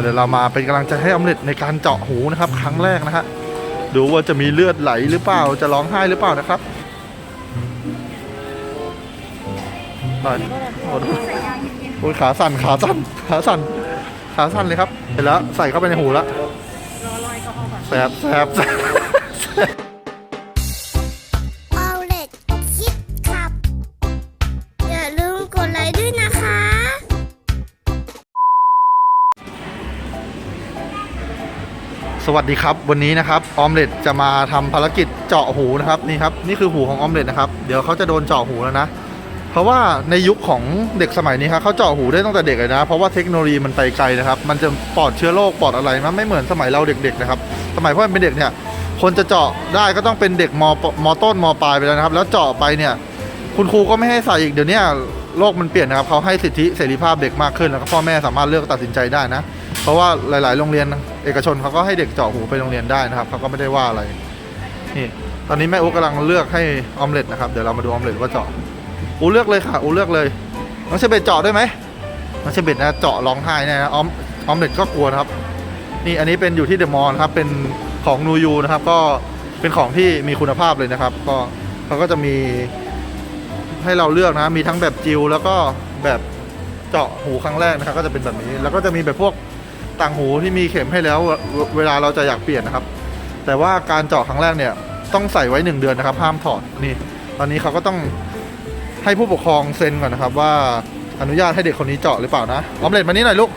เดี๋ยวเรามาเป็นกำลังใจให้ออมเล็ตในการเจาะหูนะครับ ครั้งแรกนะฮะดูว่าจะมีเลือดไหลหรือเปล่าจะร้องไห้หรือเปล่านะครับโอ้โหโอ้ยขาสั่นขาสั่นขาสั่นขาสั่นเลยครับเสร็จแล้วใส่เข้าไปในหูแล้วแสบแสบแสบ สวัสดีครับ วันนี้นะครับออมเล็ตจะมาทำภารกิจเจาะหูนะครับนี่ครับนี่คือหูของออมเล็ตนะครับเดี๋ยวเขาจะโดนเจาะหูแล้วนะ เพราะว่าในยุคของเด็กสมัยนี้ครับเขาเจาะหูได้ตั้งแต่เด็กเลยนะ เพราะว่าเทคโนโลยีมันไปไกลนะครับ มันจะปลอดเชื้อโรคปลอดอะไรมันไม่เหมือนสมัยเราเด็กๆนะครับสมัยพ่อเป็นเด็กเนี่ยคนจะเจาะได้ก็ต้องเป็นเด็กมมต้นมปลายไปแล้วนะครับ แล้วเจาะไปเนี่ย คุณครูก็ไม่ให้ใส่อีกเดี๋ยวนี้โลกมันเปลี่ยนนะครับเขาให้สิทธิเสรีภาพเด็กมากขึ้นแล้วก็พ่อแม่สามารถเลือกตัดสินใจได้นะ เพราะว่าหลาย ๆ โรงเรียนเอกชนเขาก็ให้เด็กเจาะหูไปโรงเรียนได้นะครับเขาก็ไม่ได้ว่าอะไรนี่ตอนนี้แม่อุ๊กกำลังเลือกให้ออมเล็ตนะครับเดี๋ยวเรามาดูออมเล็ตว่าเจาะอูเลือกเลยค่ะอูเลือกเลยน้องเชเบตเจาะได้ไหมน้องเชเบตนะเจาะร้องไห้แน่นะออมออมเล็ตก็กลัวครับ นี่อันนี้เป็นอยู่ที่เดอะมอลล์นะครับเป็นของนูยูนะครับก็เป็นของที่มีคุณภาพเลยนะครับ ก็เขาก็จะมีให้เราเลือกนะมีทั้งแบบจิวแล้วก็แบบเจาะหูครั้งแรกนะครับ ก็จะเป็นแบบนี้ แล้วก็จะมีแบบพวก ต่างหูที่มีเข็มให้แล้วเวเวลาเราจะอยากเปลี่ยนนะครับ แต่ว่าการเจาะครั้งแรกเนี่ยต้องใส่ไว้หนึ่งเดือนนะครับ ห้ามถอดนี่ตอนนี้เขาก็ต้องให้ผู้ปกครองเซ็นก่อนนะครับ ว่าอนุญาตให้เด็กคนนี้เจาะหรือเปล่านะออมเล็ตมานี่หน่อยลูก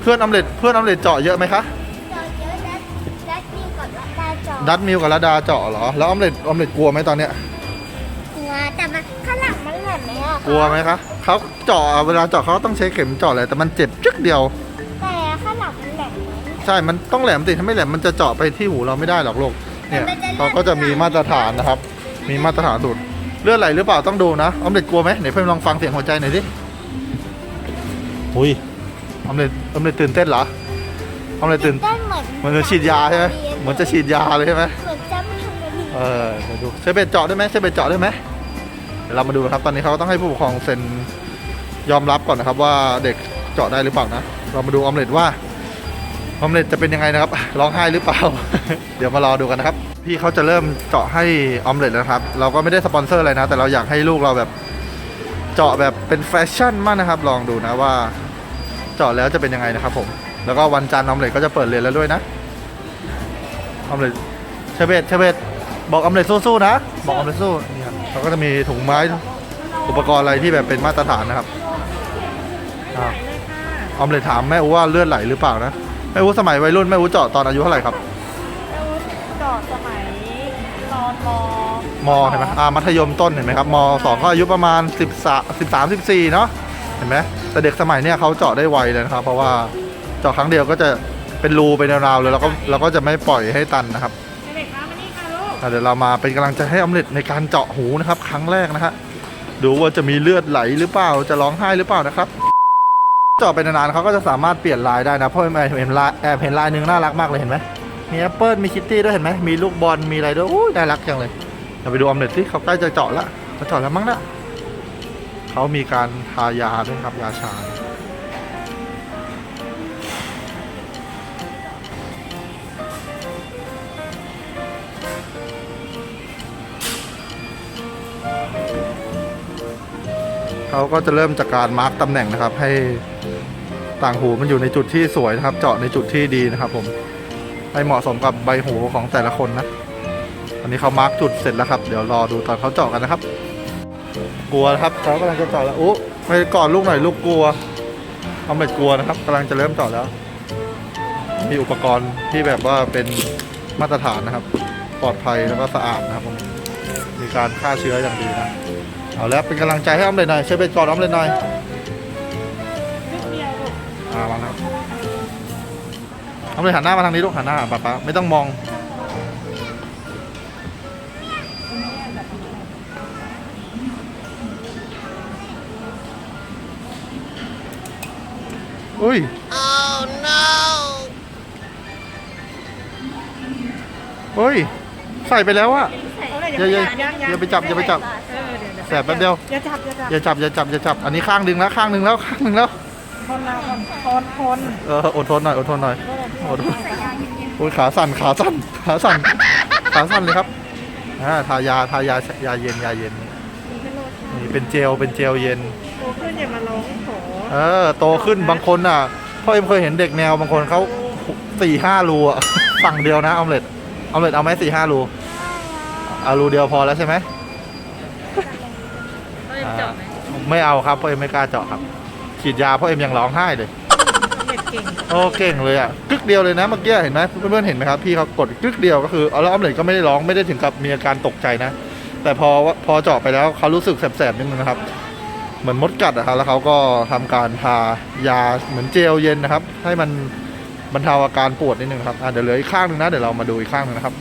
เพื่อนออมเล็ตเพื่อนออมเล็ตเจาะเยอะไหมคะจอเยอะดัดดัดมีก่อนว่าตาจอดัตมิวกับระดาเจาะเหรอ แล้วออมเล็ตออมเล็ตกลัวไหมตอนเนี้ยกลัวแต่มันข้างหลังมันแหลมไหมอะกลัวไหมคะ เขาเจาะเวลาเจาะเขาต้องใช้เข็มเจาะเลยแต่มันเจ็บจึ๊กเดียว แต่ข้างหลังมันแหลมไหมใช่ มันต้องแหลมติถ้าไม่แหลมมันจะเจาะไปที่หูเราไม่ได้หรอกลูกเนี่ยเขาก็จะมีมาตรฐานนะครับ มีมาตรฐานสุดเลือดไหลหรือเปล่าต้องดูนะออมเล็ตกลัวไหมไหนเพื่อนลองฟังเสียงหัวใจหน่อยดิหุยออมเล็ตออมเล็ตตื่นเต้นเหรอออมเล็ตตื่นเต้นเหมือนเหมือนจะฉีดยาใช่ไหมเหมือนจะฉีดยาเลยใช่ไหมเหมือนจะไม่ทำอะไรผิดเออเดี๋ยวดูใช้เบ็ดเจาะได้ไหมใช้เบ็ดเจาะได้ไหมเดี๋ยวเรามาดูนะครับตอนนี้เขาก็ต้องให้ผู้ปกครองเซ็น ยอมรับก่อนนะครับว่าเด็กเจาะได้หรือเปล่านะ เรามาดูออมเล็ตว่าออมเล็ตจะเป็นยังไงนะครับร้องไห้หรือเปล่า เดี๋ยวมารอดูกันนะครับ พี่เขาจะเริ่มเจาะให้ออมเล็ตแล้วนะครับ เราก็ไม่ได้สปอนเซอร์อะไรนะ แต่เราอยากให้ลูกเราแบบเจาะแบบเป็นแฟชั่นมากนะครับ ลองดูนะว่าเจาะแล้วจะเป็นยังไงนะครับผม แล้วก็วันจันทร์ออมเล็ตก็จะเปิดเรียนแล้วด้วยนะออมเล็ตเชเบตเชเบตบอกออมเล็ตสู้ๆนะ บอกออมเล็ตสู้นี่ครับเขาก็จะมีถุงไม้อุปกรณ์อะไรที่แบบเป็นมาตรฐานนะครับ อ่าออมเล็ตถามแม่อูว่าเลือดไหลหรือเปล่านะแม่อูสมัยวัยรุ่นแม่อูเจาะตอนอายุเท่าไหร่ครับจอดสมัยตอนมมเห็นไหมอ่ามัธยมต้นเห็นไหมครับมสองก็อายุประมาณ 13 13 14เนาะเห็นไหมแต่เด็กสมัยเนี้ยเขาเจาะได้ไวเลยนะครับ เพราะว่าเจาะครั้งเดียวก็จะเป็นรูไปราวๆเลยแล้วก็เราก็จะไม่ปล่อยให้ตันนะครับเด็กๆคะมานี่ค่ะลูกอะเดี๋ยวเรามาเป็นกำลังใจให้ออมเล็ตในการเจาะหูนะครับ ครั้งแรกนะฮะดูว่าจะมีเลือดไหลหรือเปล่าจะร้องไห้หรือเปล่านะครับเจาะไปนานๆเขาก็จะสามารถเปลี่ยนลายได้นะเพราะแอบเห็นลายแอบเห็นลายหนึ่งน่ารักมากเลยเห็นไหมมีแอปเปิลมีคิตตี้ด้วยเห็นไหมมีลูกบอลมีอะไรด้วยอู้ยน่ารักจังเลยเดี๋ยวไปดูออมเล็ตสิเขาใกล้จะเจาะแล้วจะเจาะแล้วมั้งนะเขามีการทายาด้วยครับยาชาเขาก็จะเริ่มจากการมาร์กตำแหน่งนะครับให้ ต่างหูมันอยู่ในจุดที่สวยนะครับ เจาะในจุดที่ดีนะครับ ผมให้เหมาะสมกับใบหูของแต่ละคนนะอันนี้เขามาร์กจุดเสร็จแล้วครับ เดี๋ยวรอดูตอนเขาเจาะกันนะครับ กลัวนะครับเขากำลังจะเจาะแล้วอู้ไปก่อนลูกหน่อยลูกกลัวเอาไม่กลัวนะครับกำลังจะเริ่มเจาะแล้ว มีอุปกรณ์ที่แบบว่าเป็นมาตรฐานนะครับ ปลอดภัยแล้วก็สะอาดนะครับผมมีการฆ่าเชื้ออย่างดีนะเอาแล้วเป็นกำลังใจให้อ้อมเลยหน่อยช่วยเป็นกอดอ้อมเลยหน่อย อ่ามาแล้วอ้อมเลยหันหน้ามาทางนี้ลูกหันหน้าหาป๊าป๊าไม่ต้องมอง อุ้ย oh no เฮ้ย ใส่ไปแล้วอะเอาเลยอย่าเดี๋ยวอย่าอย่าไปจับอย่าไปจับเออเดี๋ยวแสบแป๊บเดียวอย่าจับอย่าจับอย่าจับอย่าจับอย่าจับ อันนี้ข้างหนึ่งแล้วข้างหนึ่งแล้วข้างหนึ่งแล้ว ทนนะทนทนทนเอออดทนหน่อยอดทนหน่อยอดทนโอ้ยขาสั่นขาสั่นขาสั่นขาสั่นเลยครับอ่าทายาทายายาเย็นยาเย็นนี่เป็นเจลเป็นเจลเย็นโตขึ้นอย่ามาร้องขอเออโตขึ้นบางคนอะพ่อเอ็มเคยเห็นเด็กแนวบางคนเขาสี่ห้ารูอะสั่งเดียวนะออมเล็ตออมเล็ตเอาไหมสี่ห้ารูเอารูเดียวพอแล้วใช่ไหมอ่าไม่เอาครับพ่อเอ็มไม่กล้าเจาะครับ ฉีดยาพ่อเอ็มยังร้องไห้เลยเด็กเก่งโอ้เก่งเลยอะกึกเดียวเลยนะเมื่อกี้เห็นไหมเพื่อนๆเห็นไหมครับพี่เขากดกึกเดียวก็คือเอาแล้วออมเล็ตก็ไม่ได้ร้องไม่ได้ถึงกับมีอาการตกใจนะ แต่พอพอเจาะไปแล้วเขารู้สึกแสบๆนิดนึงนะครับ เหมือนมดกัดอะครับแล้วเขาก็ทำการทายาเหมือนเจลเย็นนะครับ ให้มันบรรเทาอาการปวดนิดนึงครับอะเดี๋ยวเหลืออีกข้างหนึงนะเดี๋ยวเรามาดูอีกข้างหนึงนะครับ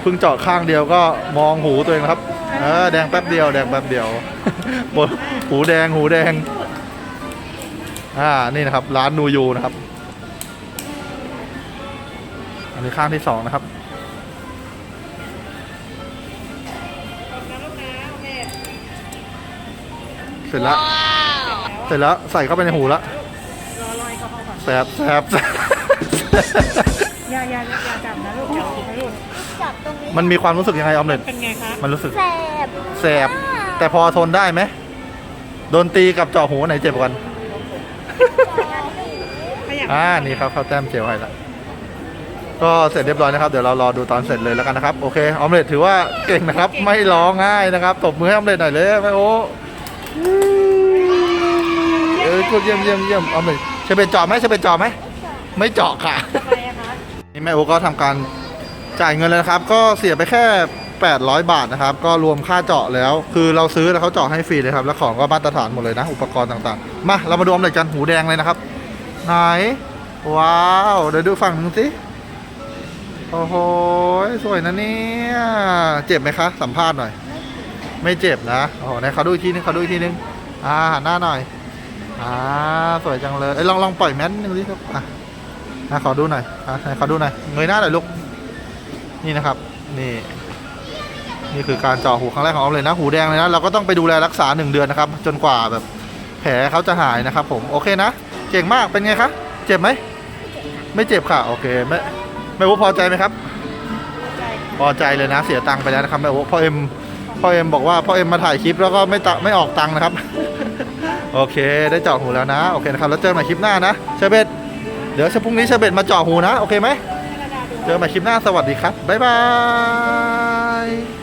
เพิ่งเจาะข้างเดียวก็มองหูตัวเองนะครับเออแดงแป๊บเดียวแดงแป๊บเดียวบนหูแดงหูแดง อ่านี่นะครับ ร้านนูยูนะครับ อันนี้ข้างที่สองนะครับเสร็จแล้ว เสร็จแล้วใส่เข้าไปในหูแล้วรอลอยก็เข้าก่อนแสบแสบแสบอย่าอย่าอย่าอย่าจับนะลูกอย่าจับนะลูกจับตรงนี้มันมีความรู้สึกยังไงออมเล็ตเป็นไงคะมันรู้สึกแสบแสบแต่พอทนได้ไหมโดนตีกับเจาะหูไหนเจ็บกว่ากันขยับ อ่านี่ครับเขาแต้มเจลให้ละก็เสร็จเรียบร้อยนะครับ เดี๋ยวเรารอดูตอนเสร็จเลยแล้วกันนะครับ โอเคออมเล็ตถือว่าเก่งนะครับ ไม่ร้องไห้นะครับตบมือให้ออมเล็ตหน่อยเลยแม่โอ้เออเยี่ยมเยี่ยมเยี่ยมออมเล็ตเชเบนเจาะไหมเชเบนเจาะไหมไม่เจาะค่ะไปอะคะนี่แม่โอก็ทำการจ่ายเงินแล้วนะครับ ก็เสียไปแค่ 800 บาทนะครับ ก็รวมค่าเจาะแล้ว คือเราซื้อแล้วเขาเจาะให้ฟรีเลยครับ แล้วของก็มาตรฐานหมดเลยนะ อุปกรณ์ต่างๆ มา เรามาดูออมเล็ตกันหูแดงเลยนะครับ ไหน ว้าว เดี๋ยวดูฝั่งนึงสิ โอ้โห สวยนะเนี่ย เจ็บไหมคะ สัมภาษณ์หน่อย ไม่เจ็บนะ โอ้โหไหนเขาดูอีกทีนึงเขาดูอีกทีนึง อ่าหันหน้าหน่อย อ่า สวยจังเลยเอ้ยลองลองปล่อยแมสนึงดิครับ อะอะขอดูหน่อย อะไหนขอดูหน่อย เงยหน้าหน่อยลูก นี่นะครับ นี่ นี่คือการเจาะหูครั้งแรกของออมเลยนะ หูแดงเลยนะเราก็ต้องไปดูแลรักษาหนึ่งเดือนนะครับ จนกว่าแบบแผลเขาจะหายนะครับ ผมโอเคนะเก่งมากเป็นไงคะเจ็บไหมไม่เจ็บค่ะโอเคไม่ไม่รู้พอใจไหมครับ พอใจเลยนะเสียตังค์ไปแล้วนะครับแม่โอ้พ่อเอ็มพ่อเอ็มบอกว่าพ่อเอ็มมาถ่ายคลิปแล้วก็ไม่ตะไม่ออกตังค์นะครับ โอเค ได้เจาะหูแล้วนะโอเคนะครับแล้วเจอกันใหม่คลิปหน้านะเชเบตเดี๋ยวพรุ่งนี้เชเบตมาเจาะหูนะโอเคไหมเจอกันใหม่คลิปหน้าสวัสดีครับบ๊ายบาย